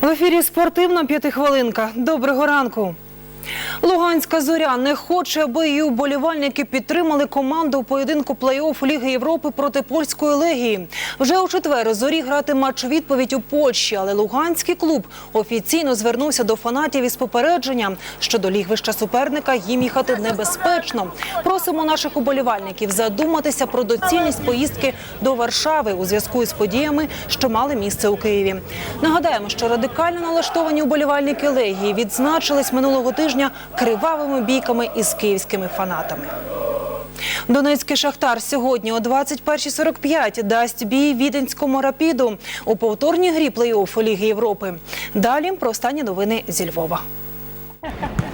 В ефірі спортивна п'ятихвилинка. Доброго ранку. Луганська зоря не хоче, аби її вболівальники підтримали команду у поєдинку плей-офф Ліги Європи проти польської легії. Вже у четвер зорі грати матч відповідь у Польщі, але луганський клуб офіційно звернувся до фанатів із попередженням, що до лігвища суперника їм їхати небезпечно. Просимо наших уболівальників задуматися про доцільність поїздки до Варшави у зв'язку із подіями, що мали місце у Києві. Нагадаємо, що радикально налаштовані уболівальники легії відзначились минулого тижня кривавими бійками із київськими фанатами. Донецький шахтар сьогодні о 21.45 дасть бій віденському рапіду у повторній грі плей-оффу Ліги Європи. Далі про останні новини зі Львова.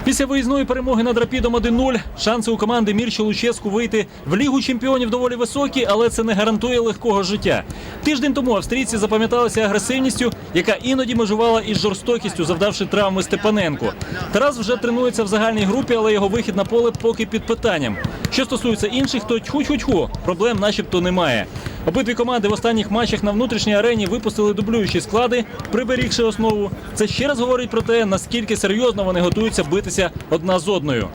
Після виїзної перемоги над Рапідом 1-0 шанси у команди Мірча Луческу вийти в лігу чемпіонів доволі високі, але це не гарантує легкого життя. Тиждень тому австрійці запам'яталися агресивністю, яка іноді межувала із жорстокістю, завдавши травми Степаненко. Тарас вже тренується в загальній групі, але його вихід на поле поки під питанням. Що стосується інших, то тьху-тьху-тьху, проблем начебто немає. Обидві команди в останніх матчах на внутрішній арені випустили дублюючі склади, приберігши основу. Це ще раз говорить про те, наскільки серйозно вони готуються битися одна з одною.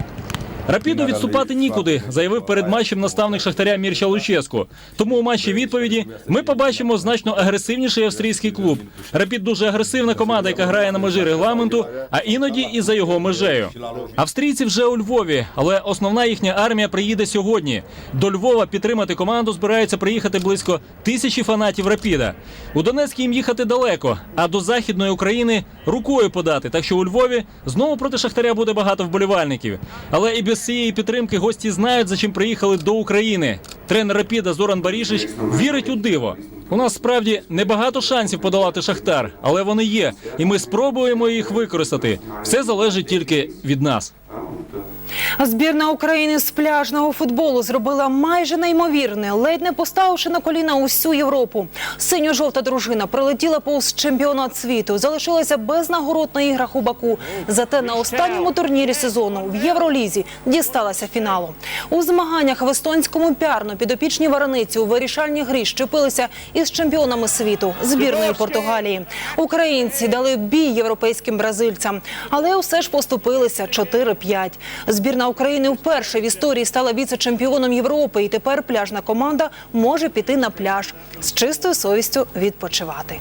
Рапіду відступати нікуди, заявив перед матчем наставник шахтаря Мірча Луческу. Тому у матчі відповіді ми побачимо значно агресивніший австрійський клуб. Рапід дуже агресивна команда, яка грає на межі регламенту, а іноді і за його межею. Австрійці вже у Львові, але основна їхня армія приїде сьогодні. До Львова підтримати команду збираються приїхати близько тисячі фанатів Рапіда. У Донецьк їм їхати далеко, а до західної України рукою подати. Так що у Львові знову проти шахтаря буде багато вболівальників. Але і без цієї підтримки гості знають, за чим приїхали до України. Тренер Рапіда Зоран Барішич вірить у диво. У нас справді небагато шансів подолати шахтар, але вони є, і ми спробуємо їх використати. Все залежить тільки від нас. Збірна України з пляжного футболу зробила майже неймовірне, ледь не поставивши на коліна усю Європу. Синьо-жовта дружина прилетіла повз чемпіонат світу, залишилася без нагород на іграх у Баку. Зате на останньому турнірі сезону в Євролізі дісталася фіналу. У змаганнях в естонському пярно підопічні вараниці у вирішальній грі щепилися із чемпіонами світу збірної Португалії. Українці дали бій європейським бразильцям, але усе ж поступилися 4-5. Збірна України вперше в історії стала віце-чемпіоном Європи, і тепер пляжна команда може піти на пляж з чистою совістю відпочивати.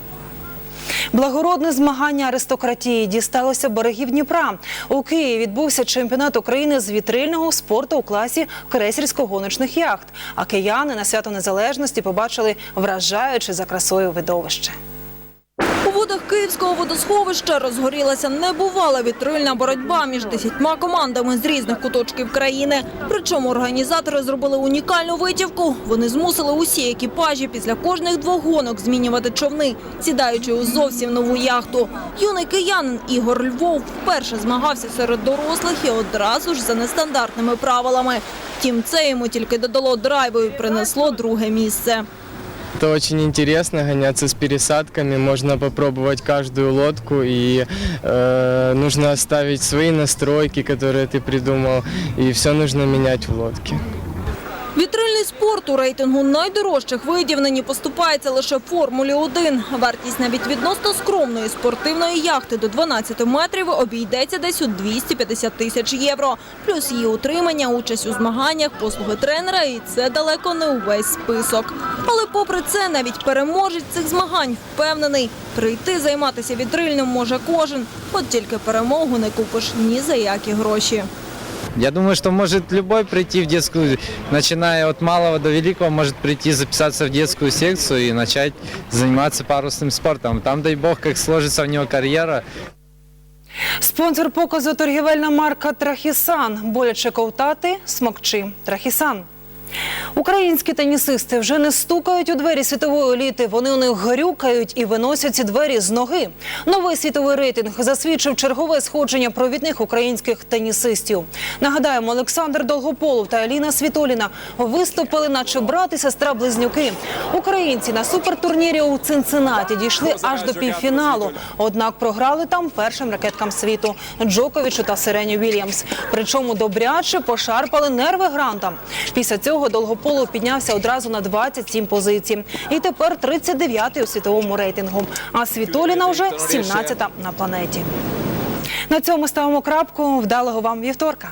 Благородне змагання аристократії дісталося берегів Дніпра. У Києві відбувся чемпіонат України з вітрильного спорту у класі крейсерсько-гоночних яхт. А кияни на свято незалежності побачили вражаюче за красою видовище. Водах Київського водосховища розгорілася небувала вітрильна боротьба між десятьма командами з різних куточків країни. Причому організатори зробили унікальну витівку. Вони змусили усі екіпажі після кожних двох гонок змінювати човни, сідаючи у зовсім нову яхту. Юний киянин Ігор Львов вперше змагався серед дорослих і одразу ж за нестандартними правилами. Втім, це йому тільки додало драйву і принесло друге місце. Это очень интересно гоняться с пересадками. Можно попробовать каждую лодку и э, нужно оставить свои настройки, которые ты придумал, и все нужно менять в лодке. Вітрильний спорт у рейтингу найдорожчих видів нині поступається лише Формулі 1. Вартість навіть відносно скромної спортивної яхти до 12 метрів обійдеться десь у 250 тисяч євро. Плюс її утримання, участь у змаганнях, послуги тренера і це далеко не увесь список. Але попри це, навіть переможець цих змагань впевнений, прийти займатися вітрильним може кожен. От тільки перемогу не купиш ні за які гроші. Я думаю, что может любой прийти в детскую, начиная от малого до великого, может прийти записаться в детскую секцию и начать заниматься парусным спортом. Там, дай бог, как сложится у него карьера, Спонсор показу торгівельна марка Трахісан. Боляче ковтати, смокчи. Трахісан. Українські тенісисти вже не стукають у двері світової еліти. Вони у них грюкають і виносять ці двері з ноги. Новий світовий рейтинг засвідчив чергове сходження провідних українських тенісистів. Нагадаємо, Олександр Долгополов та Аліна Світоліна виступили, наче брат і сестра близнюки. Українці на супертурнірі у Цинциннаті дійшли аж до півфіналу. Однак програли там першим ракеткам світу Джоковичу та Сирені Вільямс. Причому добряче пошарпали нерви грантам. Після цього цього долгополу піднявся одразу на 27 позицій. І тепер 39-й у світовому рейтингу. А Світоліна вже 17-та на планеті. На цьому ставимо крапку. Вдалого вам вівторка.